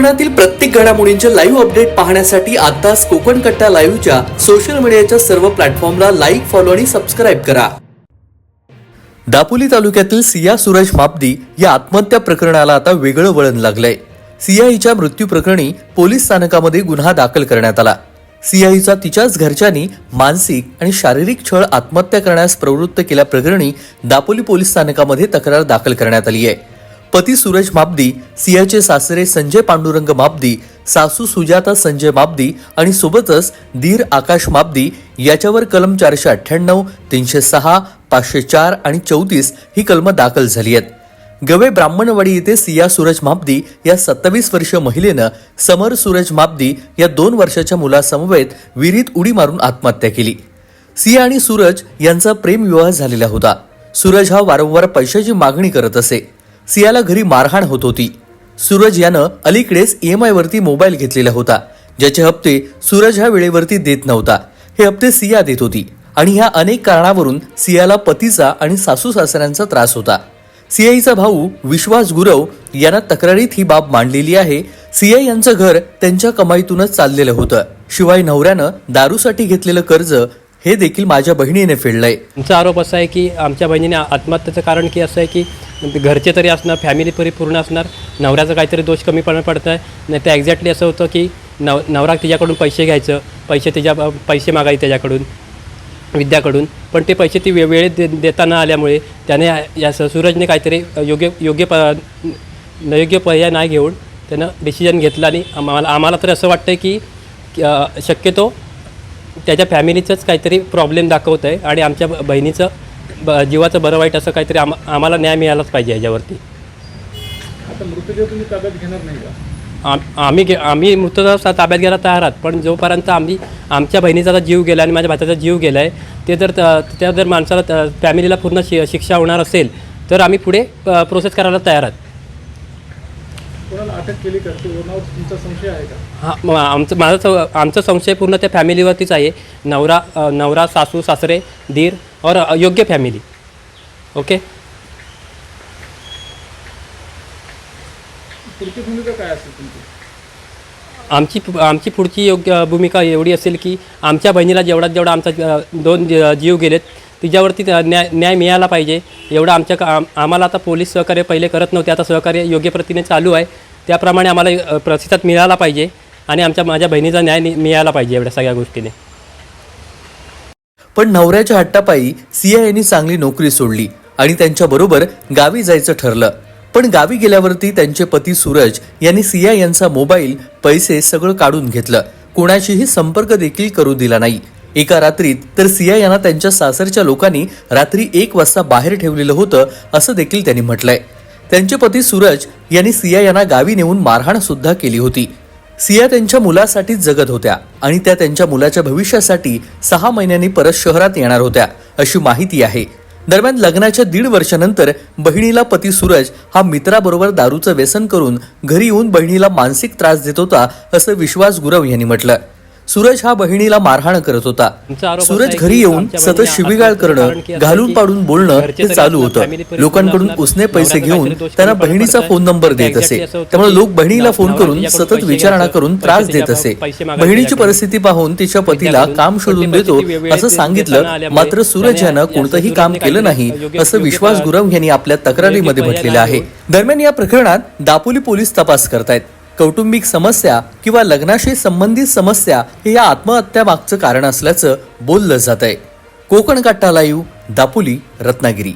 कोकणातील प्रत्येक घडामोडींचे लाईव्ह अपडेट पाहण्यासाठी आताच कोकण कट्टा लाईव्हच्या सोशल मीडियाच्या सर्व प्लॅटफॉर्मला लाईक फॉलो आणि सबस्क्राईब करा. दापोली तालुक्यातील सिया सूरज मापदी या आत्महत्या प्रकरणाला आता वेगळं वळण लागलंय. सिया हिच्या मृत्यू प्रकरणी पोलीस स्थानकामध्ये गुन्हा दाखल करण्यात आला. सीआईचा तिच्याच घरच्यांनी मानसिक आणि शारीरिक छळ आत्महत्या करण्यास प्रवृत्त केल्याप्रकरणी दापोली पोलीस स्थानकामध्ये तक्रार दाखल करण्यात आली आहे. पती सूरज मापदी सियाचे सासरे संजय पांडुरंग मापदी सासू सुजाता संजय मापदी आणि सोबतच धीर आकाश मापदी याच्यावर कलम चारशे अठ्ठ्याण्णव तीनशे सहा पाचशे चार आणि चौतीस ही कलमं दाखल झाली आहेत. गवे ब्राह्मणवाडी येथे सिया सूरज मापदी या सत्तावीस वर्षीय महिलेनं समर सूरज मापदी या दोन वर्षाच्या मुलासमवेत विहिरीत उडी मारून आत्महत्या केली. सिया आणि सूरज यांचा प्रेमविवाह झालेला होता. सूरज हा वारंवार पैशाची मागणी करत असे. सियाला घरी मारहाण होत होती. सूरज यानं अलीकडेच ईएमआय वरती मोबाईल घेतलेला होता. ज्याचे हप्ते सूरज ह्या वेळेवरती देत नव्हता. हे हप्ते सिया देत होती आणि ह्या अनेक कारणावरून सियाला पतीचा आणि सासू सासऱ्यांचा त्रास होता. सीआईचा भाऊ विश्वास गुरव यांना तक्रारीत ही बाब मांडलेली आहे. सीआय यांचं घर त्यांच्या कमाईतूनच चाललेलं होतं. शिवाय नवऱ्यानं दारूसाठी घेतलेलं कर्ज हे देखील माझ्या बहिणीने फेडलंय. तुमचा आरोप असा आहे की आमच्या बहिणीने आत्महत्येचं कारण की असं आहे की घरचे तरी असणार फॅमिली पूर्ण असणार नवऱ्याचा काहीतरी दोष कमी पडणं पडत आहे नाही तर एक्झॅक्टली असं होतं की नव नवरा तिच्याकडून पैसे घ्यायचं पैसे तिच्या पैसे मागायचे त्याच्याकडून विद्याकडून. पण ते पैसे ती वे वेळेत दे देता न आल्यामुळे त्याने या स- सूरजने काहीतरी योग्य योग्य प योग्य पर्याय नाही घेऊन त्यानं डिसिजन घेतला आणि आम्हाला आम्हाला तर असं वाटतं की की, शक्यतो त्याच्या फॅमिलीचंच काहीतरी प्रॉब्लेम दाखवत आहे आणि आमच्या बहिणीचं ब जीवाचं बरं वाईट असं काहीतरी आम आम्हाला न्याय मिळालाच पाहिजे याच्यावरती. आता मृतदेह तुम्ही ताब्यात घेणार नाही का? आम आम्ही गे आम्ही मृतदेह सा- ताब्यात घ्यायला तयार आहात पण जोपर्यंत आम्ही आमच्या बहिणीचा जीव गेला आणि माझ्या भाच्याचा जीव गेला आहे ते जर त- त्या जर माणसाला फॅमिलीला पूर्ण शि शिक्षा होणार असेल तर आम्ही पुढे प्रोसेस करायला तयार आहात अटक केली का कोणावर तुमचा संशय आहे का? हा मग आमचं माझा स- आमचा संशय पूर्ण त्या फॅमिलीवरतीच आहे. नवरा अ, नवरा सासू सासरे दीर और योग्य फॅमिली. ओके? पुढची भूमिका काय असेल तुमची? आमची पु- आमची पुढची योग्य भूमिका एवढी असेल की आमच्या बहिणीला जेवढा जेवढा आमचा अ, दोन जी- जीव गेलेत तिच्यावरती त्या न्याय न्याय मिळाला पाहिजे. एवढं आमच्या का- आम- आम्हाला आता पोलीस सहकार्य पहिले करत नव्हते. आता सहकार्य योग्य प्रतीने चालू आहे. त्याप्रमाणे आम्हाला प्रतिसाद मिळाला पाहिजे आणि आमच्या माझ्या बहिणीचा न्याय मिळाला पाहिजे एवढ्या सगळ्या गोष्टीने. पण नवऱ्याच्या हट्टापायी सिया यांनी चांगली नोकरी सोडली आणि त्यांच्याबरोबर गावी जायचं ठरलं. पण गावी गेल्यावरती त्यांचे पती सूरज यांनी सिया यांचा मोबाईल पैसे सगळं काढून घेतलं. कोणाशीही संपर्क देखील करू दिला नाही. एका रात्रीत तर सिया यांना त्यांच्या सासरच्या लोकांनी रात्री एक वाजता बाहेर ठेवलेलं होतं असं देखील त्यांनी म्हटलंय. त्यांचे पती सूरज यांनी सिया यांना गावी नेऊन मारहाण सुद्धा केली होती. सिया त्यांच्या मुलासाठीच जगत होत्या आणि त्या त्यांच्या मुलाच्या भविष्यासाठी सहा महिन्यांनी परत शहरात येणार होत्या अशी माहिती आहे. दरम्यान लग्नाच्या दीड वर्षानंतर बहिणीला पती सूरज हा मित्राबरोबर दारूचं व्यसन करून घरी येऊन बहिणीला मानसिक त्रास देत होता असं विश्वास गुरव यांनी म्हटलं. सूरज हा बहिणीला मारहाण करत होता. सूरज घरी येऊन सतत आत्महत्या करणं घालून पाडून बोलणं हे चालू होतं. लोकांकडून उसने पैसे घेऊन त्यांना बहिणीचा. फोन नंबर देत असे. त्यामुळे लोक बहिणीला फोन करून सतत विचारणा करून त्रास देत असे. बहिणीची. परिस्थिती पाहून तिच्या पतीला. काम शोधून देतो. असं सांगितलं मात्र सूरज यानं कोणतंही काम केलं नाही असं विश्वास गुरव यांनी आपल्या तक्रारीमध्ये म्हटलेलं आहे. दरम्यान या प्रकरणात दापोली पोलीस तपास करतायत. कौटुंबिक समस्या किंवा लग्नाशी संबंधित समस्या हे या आत्महत्या मागचं कारण असल्याचं बोललं जात आहे कोकण काट्टा लाईव्ह दापोली रत्नागिरी.